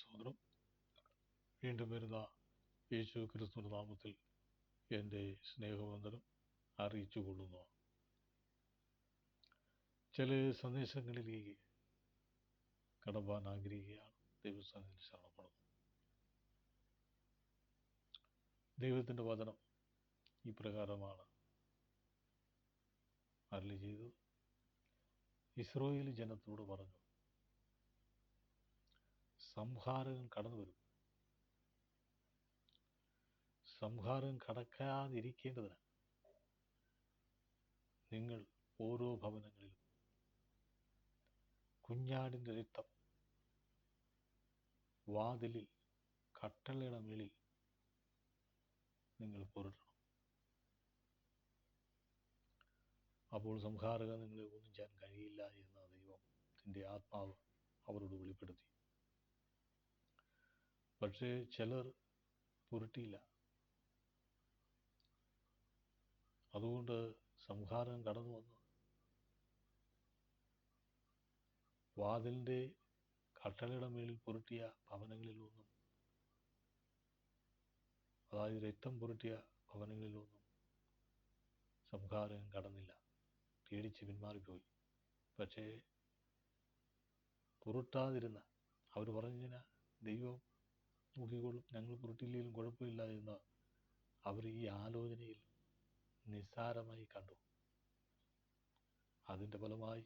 സഹോദരം വീണ്ടും വരുന്ന യേശു ക്രിസ്തു നാമത്തിൽ എന്റെ സ്നേഹവന്ദനം അറിയിച്ചു കൊള്ളുന്നു ചില സന്ദേശങ്ങളിലേക്ക് കടപ്പാൻ ആഗ്രഹിക്കുകയാണ്. ദൈവസ്ഥാനത്തിൽ ശരണപ്പെടുന്നു ദൈവത്തിന്റെ വചനം ഇപ്രകാരമാണ് അരളി ചെയ്തത്. ഇസ്രോയേൽ ജനത്തോട് പറഞ്ഞു സംഹാരകൻ കടന്നു വരും സംഹാരം കടക്കാതിരിക്കേണ്ടതിന് നിങ്ങൾ ഓരോ ഭവനങ്ങളിലും കുഞ്ഞാടിന്റെ രക്തം വാതിലിൽ കട്ടളയുടെ മേളിൽ നിങ്ങൾ പുരട്ടണം അപ്പോൾ സംഹാരക നിങ്ങളെ ഒന്നും ചെയ്യാൻ കഴിയില്ല എന്ന ദൈവത്തിന്റെ ആത്മാവ് അവരോട് വെളിപ്പെടുത്തി. പക്ഷേ ചിലർ പുരട്ടിയില്ല. അതുകൊണ്ട് സംഹാരം കടന്നു വന്നു. വാതിലിന്റെ കട്ടളയുടെ മേളിൽ പുരട്ടിയ ഭവനങ്ങളിലൊന്നും അതായത് രക്തം പുരട്ടിയ ഭവനങ്ങളിലൊന്നും സംഹാരം കടന്നില്ല. പേടിച്ച് പിന്മാറിപ്പോയി. പക്ഷേ പുരട്ടാതിരുന്ന അവർ പറഞ്ഞതിന ദൈവം നോക്കിക്കോളും ഞങ്ങൾ പുരട്ടില്ലെങ്കിലും കുഴപ്പമില്ല എന്ന് അവർ ഈ ആലോചനയിൽ നിസ്സാരമായി കണ്ടു. അതിന്റെ ഫലമായി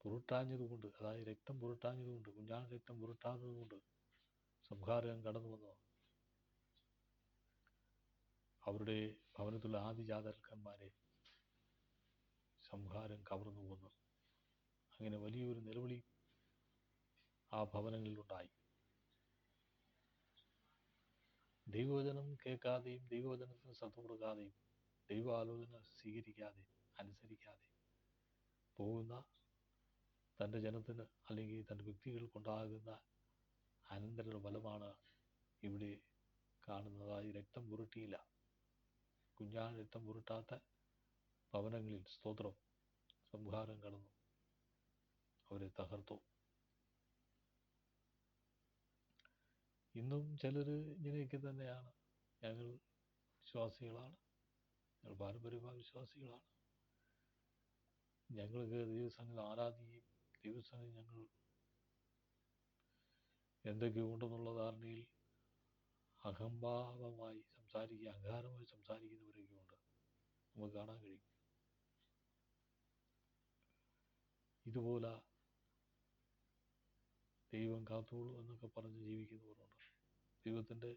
പുരട്ടാഞ്ഞതുകൊണ്ട് അതായത് രക്തം പുരട്ടാഞ്ഞതുകൊണ്ട് കുഞ്ഞാൻ രക്തം പുരട്ടാത്തതുകൊണ്ട് സംഹാരം കടന്നു വന്നു. അവരുടെ ഭവനത്തിലുള്ള ആദിജാതർക്കന്മാരെ സംഹാരം കവർന്നു വന്നു അങ്ങനെ വലിയൊരു നിലവിളി ആ ഭവനങ്ങളിലുണ്ടായി. ദൈവവചനം കേൾക്കാതെയും ദൈവവചനത്തിന് ശ്രദ്ധ കൊടുക്കാതെയും ദൈവാലോചന സ്വീകരിക്കാതെ അനുസരിക്കാതെ പോകുന്ന തന്റെ ജനത്തിന് അല്ലെങ്കിൽ തന്റെ വ്യക്തികൾക്കുണ്ടാകുന്ന അനന്തര ഫലമാണ് ഇവിടെ കാണുന്നതായി രക്തം പുരട്ടിയില്ല. കുഞ്ഞാൻ രക്തം പുരട്ടാത്ത ഭവനങ്ങളിൽ സ്തോത്രം സംഹാരം കടന്നു. അവരെ തകർത്തു. ഇന്നും ചിലർ ഇങ്ങനെയൊക്കെ തന്നെയാണ്. ഞങ്ങൾ വിശ്വാസികളാണ്. ഞങ്ങൾ പാരമ്പര്യമായ വിശ്വാസികളാണ്. ഞങ്ങൾക്ക് ദിവസങ്ങളിൽ ആരാധിക്കുകയും ദിവസങ്ങൾ ഞങ്ങൾ എന്തൊക്കെ ഉണ്ടെന്നുള്ള ധാരണയിൽ അഹംഭാവമായി സംസാരിക്കുക അഹങ്കാരമായി സംസാരിക്കുന്നവരൊക്കെ ഉണ്ട്. നമുക്ക് കാണാൻ കഴിയും. ഇതുപോലെ ദൈവം കാത്തോളൂ എന്നൊക്കെ പറഞ്ഞ് ജീവിക്കുന്നവരുണ്ട്. ദൈവത്തിന്റെ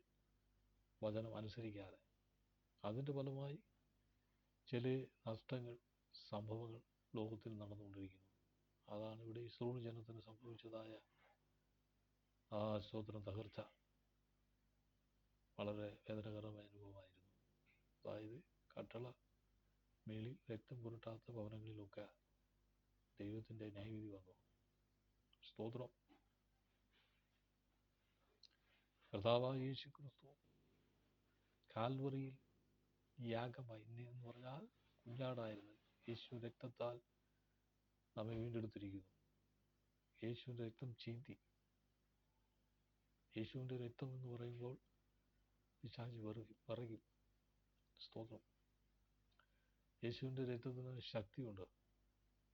വചനം അനുസരിക്കാതെ അതിന്റെ ഫലമായി ചില നഷ്ടങ്ങൾ സംഭവങ്ങൾ ലോകത്തിൽ നടന്നുകൊണ്ടിരിക്കുന്നു. അതാണ് ഇവിടെ ഇസ്രോൾ ജനത്തിന് സംഭവിച്ചതായ ആ സ്തോത്രം തകർച്ച വളരെ വേദനകരമായ അനുഭവമായിരുന്നു. അതായത് കട്ടള മേളിൽ രക്തം പുരട്ടാത്ത ഭവനങ്ങളിലൊക്കെ ദൈവത്തിന്റെ ന്യായവിധി വന്നു. സ്തോത്രം. കർത്താവായ യേശു ക്രിസ്തു കാൽവറിയിൽ യാഗമായി എന്ന് പറഞ്ഞാൽ കുഞ്ഞാടായിരുന്നു. യേശു രക്തത്താൽ നമ്മെ വീണ്ടെടുത്തിരിക്കുന്നു. യേശുവിന്റെ രക്തം ചീന്തി. യേശുവിന്റെ രക്തം എന്ന് പറയുമ്പോൾ പിശാചി വെറുകി പറയും സ്തോത്രം. യേശുവിന്റെ രക്തത്തിന് ശക്തിയുണ്ട്.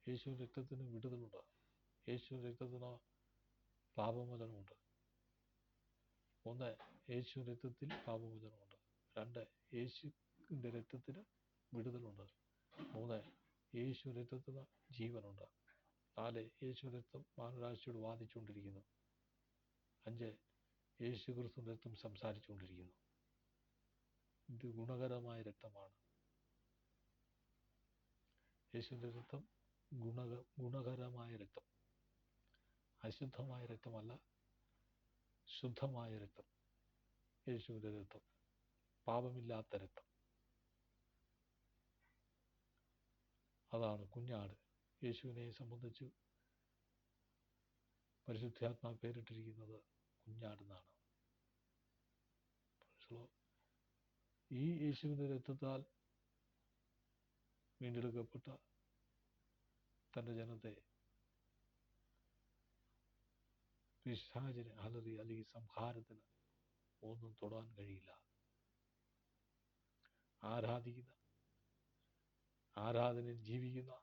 യേശുവിന്റെ രക്തത്തിന് വിടുതലുണ്ട്. യേശുവിന്റെ രക്തത്തിന് പാപമോചനമുണ്ട്. ഒന്ന് യേശു രക്തത്തിൽ പാപമോചനമുണ്ട് രണ്ട് യേശുവിന്റെ രക്തത്തിന് വിടുതലുണ്ട്. മൂന്ന് യേശു രക്തത്തിന് ജീവനുണ്ട്. നാല് യേശു രക്തം മാനരാശിയോട് വാദിച്ചുകൊണ്ടിരിക്കുന്നു. അഞ്ച് യേശു ക്രിസ്തു രക്തം സംസാരിച്ചുകൊണ്ടിരിക്കുന്നു. ഇത് ഗുണകരമായ രക്തമാണ്. യേശുവിന്റെ രക്തം ഗുണക ഗുണകരമായ രക്തം. അശുദ്ധമായ രക്തമല്ല ശുദ്ധമായ രക്തം. യേശുവിന്റെ രക്തം. പാപമില്ലാത്ത രക്തം. അതാണ് കുഞ്ഞാട്. യേശുവിനെ സംബന്ധിച്ച് പരിശുദ്ധാത്മാ പേരിട്ടിരിക്കുന്നത് കുഞ്ഞാടെന്നാണ്. ഈ യേശുവിന്റെ രക്തത്താൽ വീണ്ടെടുക്കപ്പെട്ട തന്റെ ജനത്തെ പിശാചിന് അലറി അല്ലെങ്കിൽ സംഹാരത്തിന് ഒന്നും തൊടാൻ കഴിയില്ല. ആരാധിക്കുന്ന ആരാധനയിൽ ജീവിക്കുന്ന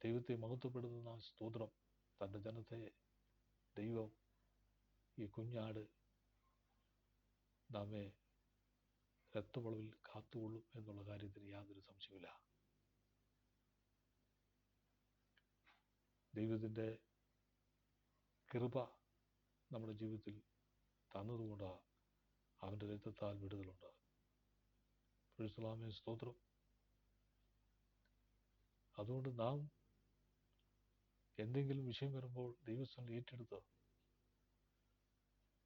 ദൈവത്തെ മഹത്വപ്പെടുത്തുന്ന സ്തോത്രം തന്റെ ജനത്തെ ദൈവം ഈ കുഞ്ഞാട് നമ്മെ രക്തവളവിൽ കാത്തുകൊള്ളും എന്നുള്ള കാര്യത്തിന് യാതൊരു സംശയമില്ല ദൈവത്തിന്റെ കൃപ നമ്മുടെ ജീവിതത്തിൽ തന്നതുകൊണ്ട് അവന്റെ രക്തത്താൽ വിടുതലുണ്ട്. പുരുഷലാമേ സ്തോത്രം. അതുകൊണ്ട് നാം എന്തെങ്കിലും വിഷയം വരുമ്പോൾ ദൈവസ്ഥലം ഏറ്റെടുത്ത്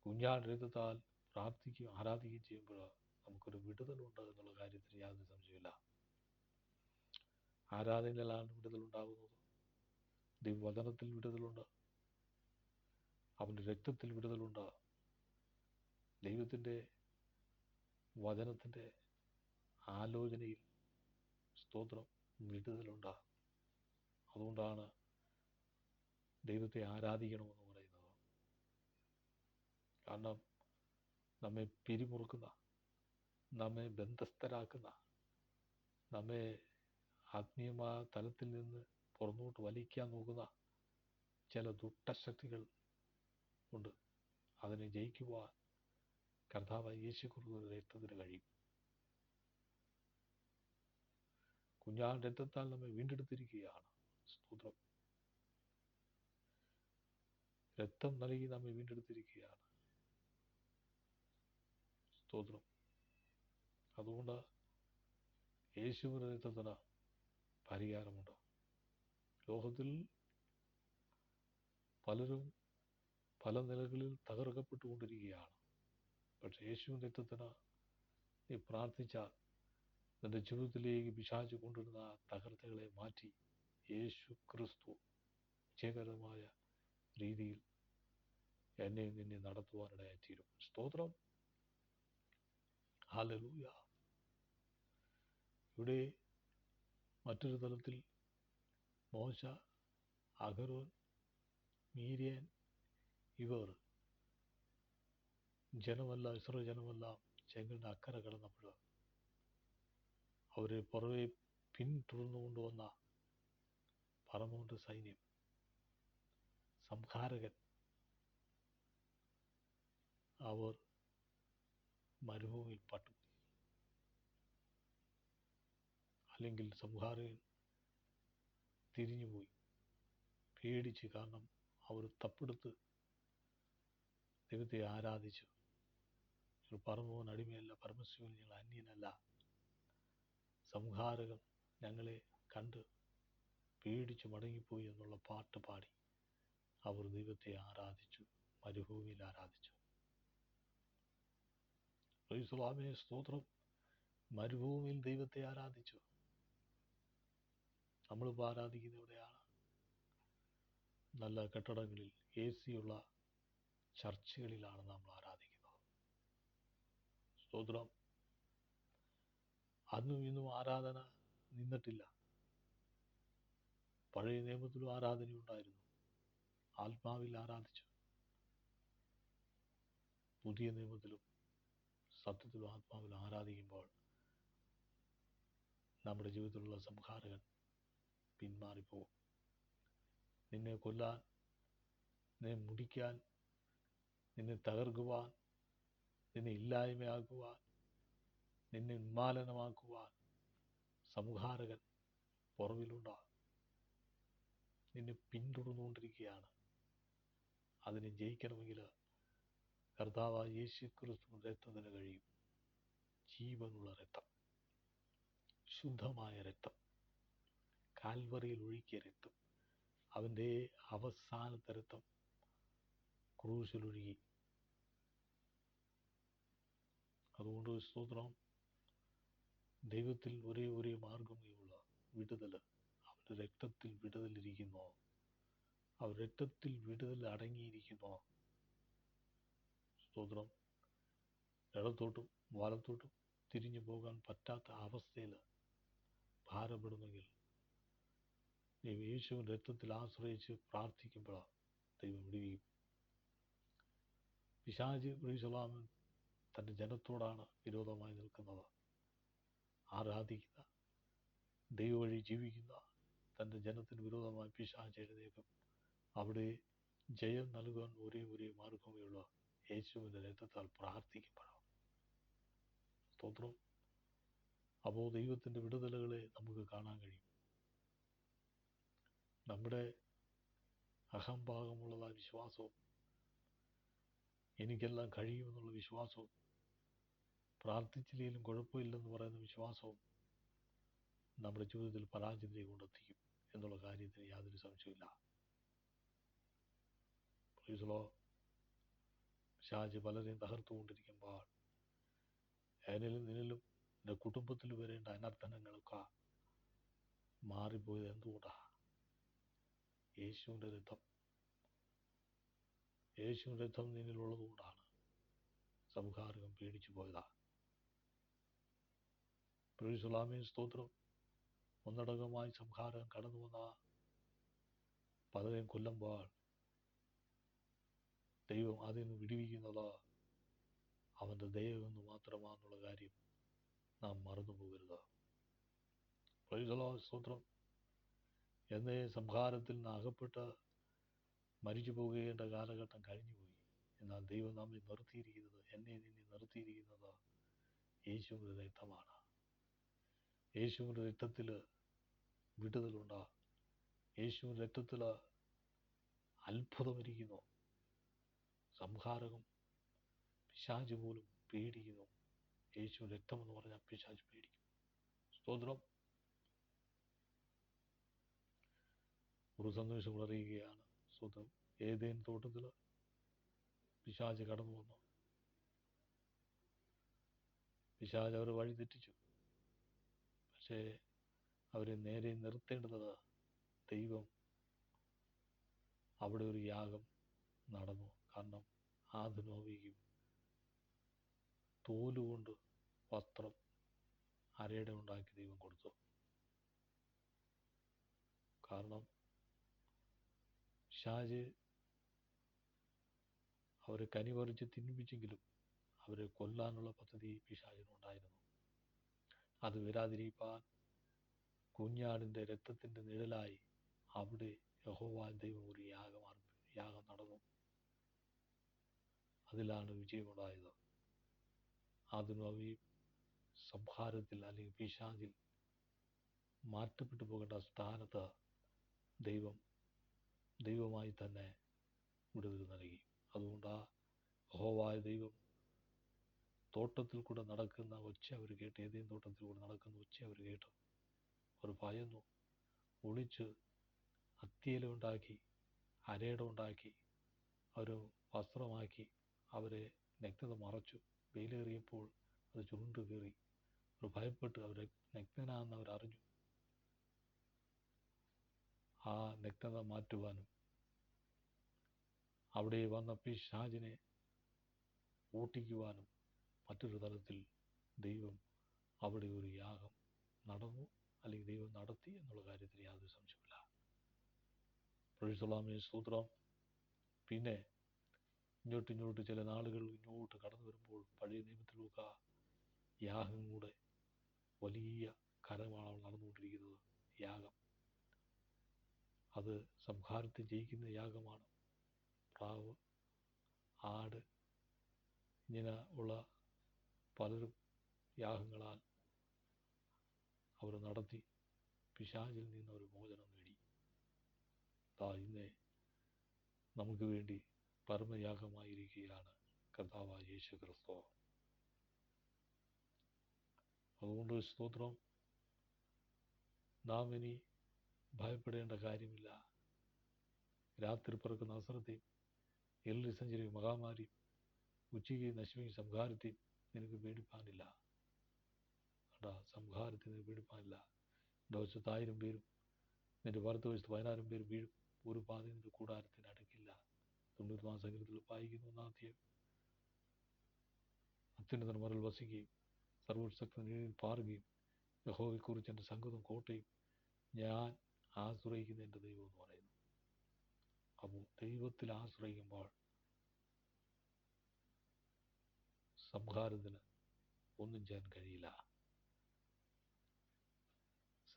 കുഞ്ഞാട് രക്തത്താൽ പ്രാർത്ഥിക്കുകയും ആരാധിക്കുകയും ചെയ്യുമ്പോൾ നമുക്കൊരു വിടുതലുണ്ട് എന്നുള്ള കാര്യത്തിൽ യാതൊരു സംശയമില്ല ആരാധനയിലാണ് വിടുതലുണ്ടാകുന്നത്? ദൈവവചനത്തിൽ വിടുതലുണ്ട്. അവന്റെ രക്തത്തിൽ വിടുതലുണ്ട് ദൈവത്തിന്റെ വചനത്തിന്റെ ആലോചനയിൽ സ്തോത്രം വിടുതലുണ്ട് അതുകൊണ്ടാണ് ദൈവത്തെ ആരാധിക്കണമെന്ന് പറയുന്നത്. കാരണം നമ്മെ പിരിമുറുക്കുന്ന നമ്മെ ബന്ധസ്ഥരാക്കുന്ന നമ്മെ ആത്മീയമായ തലത്തിൽ നിന്ന് പുറന്നോട്ട് വലിക്കാൻ നോക്കുന്ന ചില ദുഷ്ടശക്തികൾ ഉണ്ട് അതിനെ ജയിക്കുവാൻ കർത്താവ് യേശു യേശുക്കുറിച്ച് രക്തത്തിന് കഴിയും. കുഞ്ഞാൻ രക്തത്താൽ നമ്മെ വീണ്ടെടുത്തിരിക്കുകയാണ്. സ്തോത്രം. രക്തം നൽകി നമ്മെ വീണ്ടെടുത്തിരിക്കുകയാണ്. സ്തോത്രം. അതുകൊണ്ട് യേശുവിന്റെ രക്തത്തിന് പരിഹാരമുണ്ട്. ലോകത്തിൽ പലരും പല നിലകളിൽ തകർക്കപ്പെട്ടുകൊണ്ടിരിക്കുകയാണ്. പക്ഷേ യേശുവിന്റെ രക്തത്തിന് നീ പ്രാർത്ഥിച്ചാൽ നിന്റെ ജീവിതത്തിലേക്ക് പിശാചു കൊണ്ടുവരുന്ന തകർച്ചകളെ മാറ്റി യേശു ക്രിസ്തു വിജയകരമായ രീതിയിൽ എന്നെ നിന്നെ നടത്തുവാനിടയായിത്തീരും സ്തോത്രം. ഹാലലൂയ ഇവിടെ മറ്റൊരു തലത്തിൽ മോശ അഗരോൻ മീരിയൻ ഇവർ ജനമല്ല ഇസ്രോ ജനമല്ല ചെങ്കലിന്റെ അക്കരെ കിടന്നപ്പോൾ അവരെ പുറകെ പിന്തുടർന്നു കൊണ്ടുവന്ന പറമോണ്ട് സൈന്യം സംഹാരകൻ. അവർ മരുഭൂമിയിൽ പട്ടു. അല്ലെങ്കിൽ സംഹാരകൻ തിരിഞ്ഞുപോയി. പേടിച്ച് കാരണം അവർ തപ്പെടുത്ത് ദൈവത്തെ ആരാധിച്ചു. പറമോൻ അടിമയല്ല പരമശിവൻ ഞങ്ങൾ അന്യനല്ല. സംഹാരകൻ ഞങ്ങളെ കണ്ട് പേടിച്ച് മടങ്ങിപ്പോയി എന്നുള്ള പാട്ട് പാടി അവർ ദൈവത്തെ ആരാധിച്ചു മരുഭൂമിയിൽ ആരാധിച്ചു. സ്വാമിയെ സ്തോത്രം. മരുഭൂമിയിൽ ദൈവത്തെ ആരാധിച്ചു. നമ്മളിപ്പോൾ ആരാധിക്കുന്ന എവിടെയാണ്? നല്ല കെട്ടിടങ്ങളിൽ എ സിയുള്ള ചർച്ചുകളിലാണ് നമ്മൾ ആരാധിക്കുന്നത്. സ്തോത്രം. അന്നും ഇന്നും ആരാധന നിന്നിട്ടില്ല. പഴയ നിയമത്തിലും ആരാധനയുണ്ടായിരുന്നു ആത്മാവിൽ ആരാധിച്ചു. പുതിയ നിയമത്തിലും സത്യത്തിലും ആത്മാവിലും ആരാധിക്കുമ്പോൾ നമ്മുടെ ജീവിതത്തിലുള്ള സംഹാരകൻ പിന്മാറിപ്പോകും. നിന്നെ കൊല്ലാൻ നിന്നെ മുടിക്കാൻ നിന്നെ തകർക്കുവാൻ നിന്നെ ഇല്ലായ്മയാക്കുവാൻ നിന്നെ ഉന്മാലനമാക്കുവാൻ സംഹാരകൻ പുറവിലുണ്ടാകും. നിന്നെ പിന്തുടർന്നുകൊണ്ടിരിക്കുകയാണ്. അതിനെ ജയിക്കണമെങ്കിൽ കർത്താവ് യേശു ക്രിസ്തു രക്തത്തിന് കഴിയും. ജീവനുള്ള രക്തം. ശുദ്ധമായ രക്തം. കാൽവറിയിൽ ഒഴുക്കിയ രക്തം. അവന്റെ അവസാനത്തെ രക്തം ക്രൂശിലൊഴുകി അതുകൊണ്ട് സ്തോത്രം. ദൈവത്തിൽ ഒരേ ഒരേ മാർഗമേയുള്ള വിടുതൽ അവരുടെ രക്തത്തിൽ വിടുതലിരിക്കുന്നു. അവർ രക്തത്തിൽ വിടുതൽ അടങ്ങിയിരിക്കുന്നു. സ്തോത്രം. ഇടത്തോട്ടും വലത്തോട്ടും തിരിഞ്ഞു പോകാൻ പറ്റാത്ത അവസ്ഥയിൽ ഭാരപ്പെടുന്നെങ്കിൽ നീ യേശുവിൻ രക്തത്തിൽ ആശ്രയിച്ച് പ്രാർത്ഥിക്കുമ്പോൾ ദൈവം വിടുകയും പിശാജ് പ്രൈസലാമൻ തന്റെ ജനത്തോടാണ് വിരോധമായി നിൽക്കുന്നത്. ആരാധിക്കുന്ന ദൈവ വഴി ജീവിക്കുന്ന തന്റെ ജനത്തിന് വിരോധമായി പിശാജ് എഴുന്നേക്കും അവിടെ ജയം നൽകാൻ ഒരേ ഒരേ മാർഗമേ ഉള്ളൂ. യേശുവിന്റെ രക്തത്താൽ പ്രാർത്ഥിക്കപ്പെടാം സ്തോത്രം. അപ്പോൾ ദൈവത്തിന്റെ വിടുതലുകളെ നമുക്ക് കാണാൻ കഴിയും. നമ്മുടെ അഹംഭാഗമുള്ളതായ വിശ്വാസവും എനിക്കെല്ലാം കഴിയുമെന്നുള്ള വിശ്വാസവും പ്രാർത്ഥിച്ചില്ലെങ്കിലും കുഴപ്പമില്ലെന്ന് പറയുന്ന വിശ്വാസവും നമ്മുടെ ജീവിതത്തിൽ പരാജയത്തെ കൊണ്ടെത്തിക്കും എന്നുള്ള കാര്യത്തിന് യാതൊരു സംശയമില്ല പ്രീസലോ ഷാജ് പലരെയും തകർത്തുകൊണ്ടിരിക്കുമ്പോൾ എന്നിലും നിന്നിലും എന്റെ കുടുംബത്തിൽ വരേണ്ട അനർത്ഥനങ്ങളൊക്കെ മാറിപ്പോയത് എന്തുകൊണ്ടാണ് യേശുവിന്റെ രക്തം യേശുവിന്റെ രക്തം നിന്നിലുള്ളത് കൊണ്ടാണ് സംഹാരകം പേടിച്ചു പോയതാ. പ്രൊഫീസുലാമീൻ സ്തോത്രം. ഒന്നടങ്കമായി സംഹാരം കടന്നു വന്ന പലരെയും കൊല്ലുമ്പോൾ ദൈവം അതിൽ നിന്ന് വിടിവിക്കുന്നത് അവന്റെ ദയവെന്ന് മാത്രമാണെന്നുള്ള കാര്യം നാം മറന്നു പോകരുത്. സ്തോത്രം. എന്നേ സംഹാരത്തിൽ നിന്ന് അകപ്പെട്ട് മരിച്ചു പോകേണ്ട കാലഘട്ടം കഴിഞ്ഞുപോയി എന്നാൽ ദൈവം നമ്മെ നിർത്തിയിരിക്കുന്നത് എന്നെ നിന്നെ നിർത്തിയിരിക്കുന്നത് യേശുവിന്റെ രക്തമാണ്. യേശുവിന്റെ രക്തത്തിൽ വിടുതലുണ്ട്. യേശുവിന്റെ രക്തത്തിൽ അത്ഭുതമിരിക്കുന്നു. സംഹാരകം പിശാജ് പോലും പേടിക്കുന്നു. യേശു രക്തമെന്ന് പറഞ്ഞാൽ പിശാജ് പേടിക്കും. സ്തോത്രം. ഒരു സന്ദേശം അറിയുകയാണ്. സ്വന്തം ഏതേൻ തോട്ടത്തിൽ പിശാജ് കടന്നു വന്നു. പിശാജ് അവർ വഴി തെറ്റിച്ചു. പക്ഷേ അവരെ നേരെ നിർത്തേണ്ടത് ദൈവം. അവിടെ ഒരു യാഗം നടന്നു. കാരണം ആധുനോവിക്കും തോലുകൊണ്ട് വസ്ത്രം അരയുടെ ഉണ്ടാക്കി ദൈവം കൊടുത്തു. കാരണം ഷാജ് അവരെ കനി പറിച്ച് തിന്നിപ്പിച്ചെങ്കിലും അവരെ കൊല്ലാനുള്ള പദ്ധതി പിശാചിനുണ്ടായിരുന്നു. അത് വരാതിരിക്കാൻ കുഞ്ഞാടിന്റെ രക്തത്തിന്റെ നിഴലായി അവിടെ യഹോവ ദൈവം ഒരു യാഗം യാഗം നടന്നു. അതിലാണ് വിജയമുണ്ടായത്. അതിനും അവ സംഹാരത്തിൽ അല്ലെങ്കിൽ പിശാചിൽ മാറ്റപ്പെട്ടു പോകേണ്ട സ്ഥാനത്ത് ദൈവം ദൈവമായി തന്നെ വിടുതൽ നൽകി. അതുകൊണ്ട് ആ ഹോവായ ദൈവം തോട്ടത്തിൽ കൂടെ നടക്കുന്ന ഒച്ച അവർ കേട്ട് ഏതെങ്കിലും തോട്ടത്തിൽ കൂടെ നടക്കുന്ന ഒച്ച അവർ കേട്ടു അവർ ഭയന്നു. ഒളിച്ച് അത്തിയില ഉണ്ടാക്കി അരയുടെ ഉണ്ടാക്കി ഒരു വസ്ത്രമാക്കി അവരെ നഗ്നത മറച്ചു. വെയിലേറിയപ്പോൾ അത് ചുരുണ്ട് കയറി അവർ ഭയപ്പെട്ട് അവരെ നഗ്നനാണെന്ന് അവർ അറിഞ്ഞു. ആ നഗ്നത മാറ്റുവാനും. അവിടെ വന്ന പിശാചിനെ ഓട്ടിക്കുവാനും മറ്റൊരു തരത്തിൽ ദൈവം അവിടെ ഒരു യാഗം നടന്നു അല്ലെങ്കിൽ ദൈവം നടത്തി എന്നുള്ള കാര്യത്തിൽ യാതൊരു സംശയമില്ല പ്രൊഫസലാമേ സൂത്രം പിന്നെ ഇങ്ങോട്ട് ഇങ്ങോട്ട് ചില നാളുകൾ ഇങ്ങോട്ട് കടന്നു വരുമ്പോൾ പഴയ നിയമത്തിലൊക്കെ യാഗം കൂടെ വലിയ കരമാണ് നടന്നുകൊണ്ടിരിക്കുന്നത്. യാഗം. അത് സംഹാരത്തെ ജയിക്കുന്ന യാഗമാണ്. പ്രാവ് ആട് ഇങ്ങനെ ഉള്ള പലരും യാഗങ്ങളാൽ അവർ നടത്തി പിശാചിൽ നിന്ന് ഒരു മോചനം നേടി. താ ഇന്ന് നമുക്ക് വേണ്ടി പരമയാഗമായിരിക്കുകയാണ് കർത്താവായ യേശു ക്രിസ്തു. അതുകൊണ്ട് സ്തോത്രം. നാം ഇനി ഭയപ്പെടേണ്ട കാര്യമില്ല. രാത്രി പിറക്കുന്ന അസറത്തെയും എല്ലി സഞ്ചരിയും മഹാമാരിയും ഉച്ചയ്ക്ക് നശിപ്പിക്കും സംഹാരത്തെയും നിനക്ക് പേടിപ്പാനില്ല. അടാ സംഹാരത്തെ നിനക്ക് പേടിപ്പാനില്ല. ദിവസത്ത് ആയിരം പേരും നിന്റെ വറുത്ത വശത്ത് പതിനായിരം പേരും വീഴും. ഒരു പാതി നിന്റെ കൂടാരത്തിന് അടുക്കില്ല. തൊണ്ണൂറ് സംഘത്തിൽ വായിക്കുന്ന ഒന്നാമത്തെ അത്യുന്നതൻ മറൽ വസിക്കുകയും സർവശക്തൻ കീഴിൽ പാറുകയും യഹോവയെക്കുറിച്ച് എന്റെ സംഗതം കോട്ടയും ഞാൻ ആശ്രയിക്കുന്ന എന്റെ ദൈവം എന്ന് പറയുന്നു. അപ്പോൾ ദൈവത്തിൽ ആശ്രയിക്കുമ്പോൾ സംഹാരത്തിന് ഒന്നും ചെയ്യാൻ കഴിയില്ല.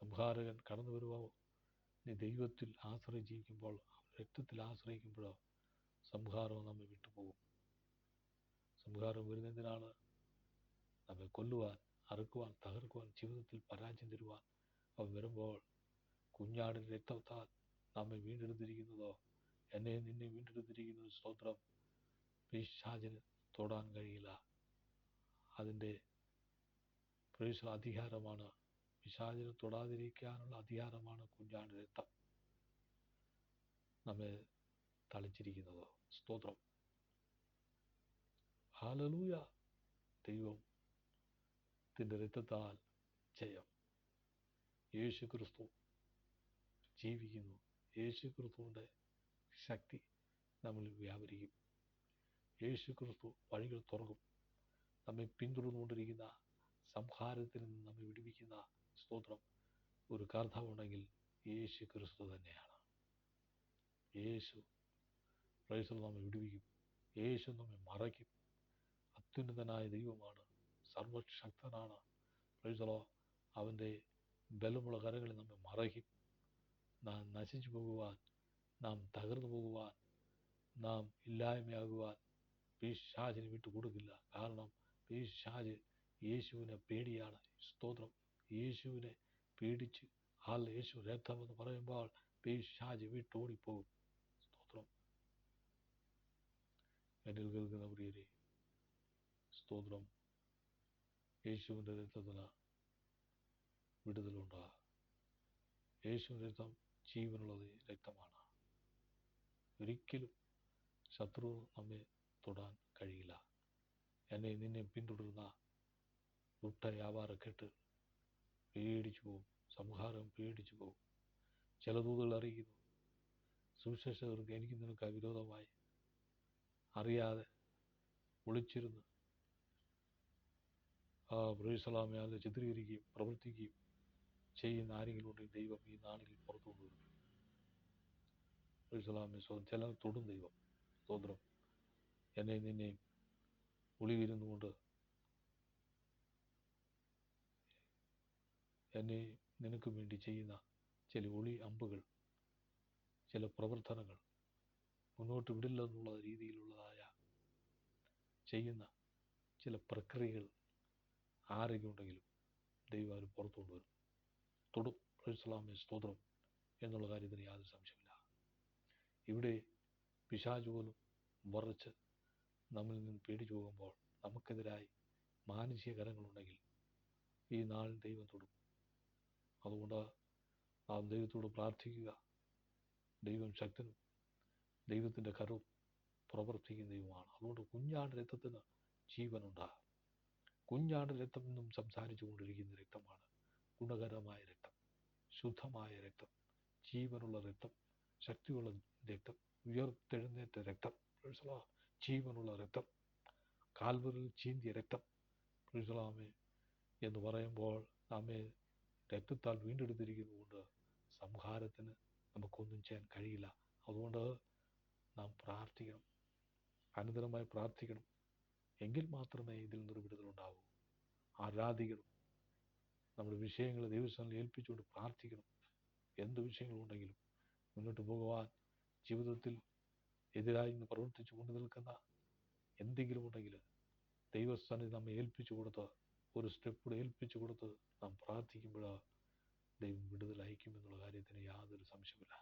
സംഹാരകൻ കടന്നു വരുമ്പോൾ നീ ദൈവത്തിൽ ആശ്രയിച്ചിരിക്കുമ്പോൾ രക്തത്തിൽ ആശ്രയിക്കുമ്പോഴോ സംഹാരവും നമ്മെ വിട്ടുപോകും. സംഹാരം വരുന്നതിനാണ് നമ്മെ കൊല്ലുവാൻ അറുക്കുവാൻ തകർക്കുവാൻ ജീവിതത്തിൽ പരാജയം തരുവാൻ അവൻ വരുമ്പോൾ കുഞ്ഞാടിന്റെ രക്തത്താൽ നമ്മെ വീണ്ടെടുത്തിരിക്കുന്നതോ? എന്നെ നിന്നെ വീണ്ടെടുത്തിരിക്കുന്നത് സ്തോത്രം പിശാചിന് തൊടാൻ കഴിയില്ല. അതിന്റെ പ്രേക്ഷ അധികാരമാണ് പിശാചിന് തൊടാതിരിക്കാനുള്ള അധികാരമാണ് കുഞ്ഞാട് രക്തം നമ്മെ തളിച്ചിരിക്കുന്നത്? സ്തോത്രം. ഹാലലൂയ ദൈവം ത്തിന്റെ രക്തത്താൽ ജയം. യേശു ക്രിസ്തു ജീവിക്കുന്നു. യേശു ക്രിസ്തുവിന്റെ ശക്തി നമ്മിൽ വ്യാപരിക്കും യേശു ക്രിസ്തു വഴികൾ തുറക്കും. നമ്മെ പിന്തുടർന്നുകൊണ്ടിരിക്കുന്ന സംഹാരത്തിൽ നിന്ന് നമ്മെ വിടുവിക്കുന്ന സ്തോത്രം ഒരു കർത്താവുണ്ടെങ്കിൽ യേശു ക്രിസ്തു തന്നെയാണ്. യേശു പ്രൈസർ നമ്മെ വിടുവിക്കും. യേശു നമ്മെ മറയ്ക്കും. അത്യുന്നതനായ ദൈവമാണ്. സർവശക്തനാണ്. പ്രൈസറോ അവന്റെ ബലമുള്ള കരങ്ങളിൽ നമ്മെ മറയ്ക്കും. നാം നശിച്ചു പോകുവാൻ നാം തകർന്നു പോകുവാൻ നാം ഇല്ലായ്മയാകുവാൻ പീശാചിന് വിട്ടുകൊടുക്കില്ല കാരണം പീശാജ് യേശുവിനെ പേടിയാണ്. സ്തോത്രം. യേശുവിനെ പേടിച്ച് ആൾ യേശു രക്തമെന്ന് പറയുമ്പോൾ പീശാജ് വിട്ടോടിപ്പോകും. സ്തോത്രം. എന്നിൽ കേൾക്കുന്ന പ്രിയരെ സ്തോത്രം. യേശുവിന്റെ രക്തത്തിന് വിടുതലുണ്ടാകും യേശുവിന്റെ രക്തം ജീവനുള്ളത് രക്തമാണ്. ഒരിക്കലും ശത്രു നമ്മെ തൊടാൻ കഴിയില്ല. എന്നെ നിന്നെ പിന്തുടരുന്ന ദുഷ്ട വ്യാപാരക്കെട്ട് പേടിച്ചു പോകും സംഹാരം പേടിച്ചു പോകും ചില ദൂതുകൾ അറിയിക്കുന്നു സുവിശേഷകർക്ക് എനിക്ക് നിനക്ക് വിരോധമായി അറിയാതെ ഒളിച്ചിരുന്ന് ആ ബ്രഹ്സലാമെ അത് ചിത്രീകരിക്കുകയും പ്രവർത്തിക്കുകയും ചെയ്യുന്ന ആരെങ്കിലും ഉണ്ടെങ്കിൽ ദൈവം ഈ നാളിൽ പുറത്തു കൊണ്ടുവരും ബ്രഹ്സലാമെ ചില തൊടും ദൈവം സ്തോത്രം. എന്നെ നിന്നെയും ഒളിവിരുന്നുകൊണ്ട് എന്നെ നിനക്ക് വേണ്ടി ചെയ്യുന്ന ചില ഒളി അമ്പുകൾ ചില പ്രവർത്തനങ്ങൾ മുന്നോട്ട് വിടില്ലെന്നുള്ള രീതിയിലുള്ളതായ ചെയ്യുന്ന ചില പ്രക്രിയകൾ ആരൊക്കെ ഉണ്ടെങ്കിലും ദൈവം അവർ പുറത്തു കൊണ്ടുവരും തൊടും. സ്തോത്രം എന്നുള്ള കാര്യത്തിന് യാതൊരു സംശയമില്ല ഇവിടെ പിശാജ് പോലും വറച്ച് നമ്മിൽ നിന്ന് പേടിച്ചു പോകുമ്പോൾ നമുക്കെതിരായി മാനുഷിക കരങ്ങളുണ്ടെങ്കിൽ ഈ നാൾ ദൈവം തൊടും. അതുകൊണ്ട് ആ ദൈവത്തോട് പ്രാർത്ഥിക്കുക. ദൈവം ശക്തനും ദൈവത്തിന്റെ കരവും പ്രവർത്തിക്കുന്ന ദൈവമാണ്. അതുകൊണ്ട് കുഞ്ഞാട് രക്തത്തിന് ജീവനുണ്ടാകും. കുഞ്ഞാട് രക്തം എന്നും സംസാരിച്ചു കൊണ്ടിരിക്കുന്ന രക്തമാണ് ഗുണകരമായ രക്തം ശുദ്ധമായ രക്തം ജീവനുള്ള രക്തം ശക്തിയുള്ള രക്തം ഉയർത്തെഴുന്നേറ്റ രക്തം ജീവനുള്ള രക്തം കാൽവറിൽ ചീന്തിയ രക്തം പ്രിസലാമേ എന്ന് പറയുമ്പോൾ നമ്മെ രക്തത്താൽ വീണ്ടെടുത്തിരിക്കുന്നതുകൊണ്ട് സംഹാരത്തിന് നമുക്കൊന്നും ചെയ്യാൻ കഴിയില്ല. അതുകൊണ്ട് നാം പ്രാർത്ഥിക്കണം. അനന്തരമായി പ്രാർത്ഥിക്കണം. എങ്കിൽ മാത്രമേ ഇതിൽ നിന്നൊരു വിടുതലുണ്ടാവൂ ആരാധിക്കണം. നമ്മുടെ വിഷയങ്ങൾ ദൈവസ്ഥാനിൽ ഏൽപ്പിച്ചുകൊണ്ട് പ്രാർത്ഥിക്കണം. എന്ത് വിഷയങ്ങളുണ്ടെങ്കിലും മുന്നോട്ട് പോകുവാൻ ജീവിതത്തിൽ എതിരായി നിന്ന് പ്രവർത്തിച്ചു കൊണ്ട് നിൽക്കുന്ന എന്തെങ്കിലും ഉണ്ടെങ്കിൽ ദൈവസ്ഥാനിൽ നമ്മെ ഏൽപ്പിച്ചു കൊടുത്ത് ഒരു സ്റ്റെപ്പ് ഏൽപ്പിച്ചു കൊടുത്ത് നാം പ്രാർത്ഥിക്കുമ്പോൾ ദൈവം വിടുതൽ അയക്കുമെന്നുള്ള കാര്യത്തിന് യാതൊരു സംശയമില്ല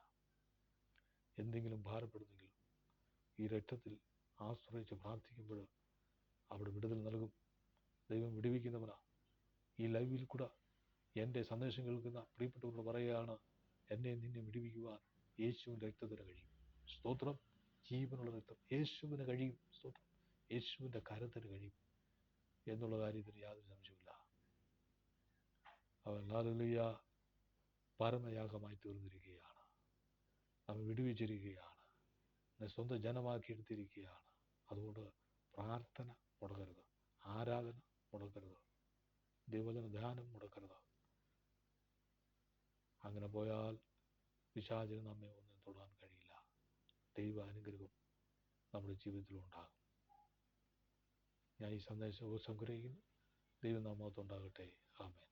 എന്തെങ്കിലും ഭാരപ്പെടുന്നെങ്കിൽ ഈ രക്തത്തിൽ ആശ്രയിച്ച് പ്രാർത്ഥിക്കുമ്പോൾ അവിടെ വിടുതൽ നൽകും. ദൈവം വിടുവിക്കുന്നവനാ. ഈ ലൈവിൽ കൂടെ എന്റെ സന്ദേശം കേൾക്കുന്ന പ്രിയപ്പെട്ടവരോട് പറയുകയാണ് എന്നെ നിന്നെ വിടുവിക്കുക യേശുവിന്റെ രക്തത്തിന് കഴിയും. സ്തോത്രം. ജീവനുള്ള രക്തം. യേശുവിന് കഴിയും. സ്തോത്രം. യേശുവിന്റെ കരത്തിന് കഴിയും. എന്നുള്ള കാര്യത്തിന് യാതൊരു സംശയമില്ല അവൻ ലാലലിയ പരമയാഗമായി തീർന്നിരിക്കുകയാണ്. അവൻ വിടുവിച്ചിരിക്കുകയാണ്. എന്നെ സ്വന്തം ജനമാക്കി എടുത്തിരിക്കുകയാണ്. അതുകൊണ്ട് പ്രാർത്ഥന മുടക്കരുത്. ആരാധന മുടക്കരുത്. ദൈവജന ധ്യാനം മുടക്കരുത്. അങ്ങനെ പോയാൽ പിശാചിന് നമ്മെ ഒന്നും തൊടാൻ കഴിയില്ല. ദൈവ അനുഗ്രഹം നമ്മുടെ ജീവിതത്തിൽ ഉണ്ടാകും. ഞാൻ ഈ സന്ദേശം ഉപസംഹരിക്കുന്നു ദൈവം നമ്മത്തുണ്ടാകട്ടെ ആമേൻ.